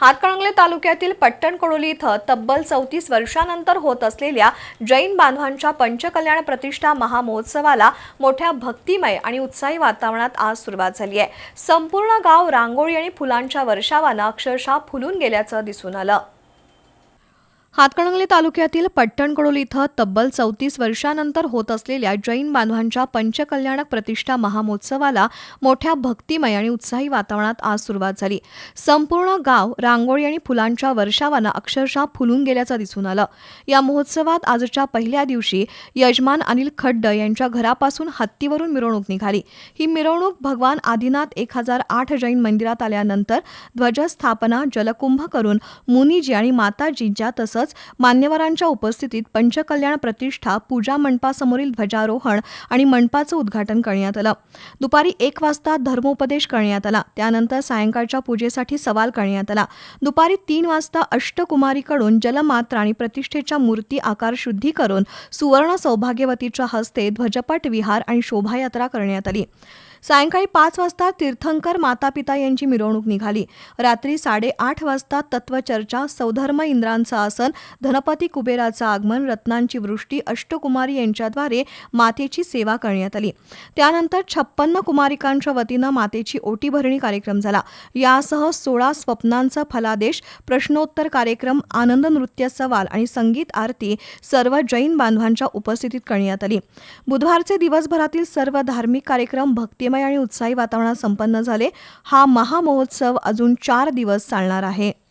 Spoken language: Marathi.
हातकणंगले तालुक्यातील पट्टणकोडोली इथं तब्बल चौतीस वर्षानंतर होत असलेल्या जैन बांधवांच्या पंचकल्याण प्रतिष्ठा महामहोत्सवाला मोठ्या भक्तिमय आणि उत्साही वातावरणात आज सुरुवात झाली आहे. संपूर्ण गाव रांगोळी आणि फुलांच्या वर्षावानं अक्षरशः फुलून गेल्याचं दिसून आलं. हातकणंगले तालुक्यातील पट्टणकडोल इथं तब्बल चौतीस वर्षानंतर होत असलेल्या जैन बांधवांच्या पंचकल्याणक प्रतिष्ठा महामहोत्सवाला मोठ्या भक्तिमय आणि उत्साही वातावरणात आज सुरुवात झाली. संपूर्ण गाव रांगोळी आणि फुलांच्या वर्षावानं अक्षरशः फुलून गेल्याचं दिसून आलं. या महोत्सवात आजच्या पहिल्या दिवशी यजमान अनिल खड्ड यांच्या घरापासून हत्तीवरून मिरवणूक निघाली. ही मिरवणूक भगवान आदिनाथ एक हजार आठ जैन मंदिरात आल्यानंतर ध्वजस्थापना जलकुंभ करून मुनीजी आणि माताजींच्या तसंच मान्यवरांच्या उपस्थितीत पंचकल्याण प्रतिष्ठा पूजा मंडपासमोरील ध्वजारोहण आणि मंडपाचं उद्घाटन करण्यात आलं. दुपारी एक वाजता धर्मोपदेश करण्यात आला. त्यानंतर सायंकाळच्या पूजेसाठी सवाल करण्यात आला. दुपारी तीन वाजता अष्टकुमारीकडून जलमात्र आणि प्रतिष्ठेच्या मूर्ती आकार शुद्धी करून सुवर्ण सौभाग्यवतीच्या हस्ते ध्वजपट विहार आणि शोभायात्रा करण्यात आली. सायंकाळी पाच वाजता तीर्थंकर मातापिता यांची मिरवणूक निघाली. रात्री साडेआठ वाजता तत्वचर्चा सौधर्म इंद्रांचं आसन धनपती कुबेराचं आगमन रत्नांची वृष्टी अष्टकुमारी यांच्याद्वारे मातेची सेवा करण्यात आली. त्यानंतर छप्पन्न कुमारिकांच्या वतीनं मातेची ओटी भरणी कार्यक्रम झाला. यासह सोळा स्वप्नांचा फलादेश प्रश्नोत्तर कार्यक्रम आनंद नृत्य सवाल आणि संगीत आरती सर्व जैन बांधवांच्या उपस्थितीत करण्यात आली. बुधवारचे दिवसभरातील सर्व धार्मिक कार्यक्रम भक्तिमय आणि उत्साही वातावरणात संपन्न झाले. हा महामहोत्सव अजून चार दिवस चालणार आहे.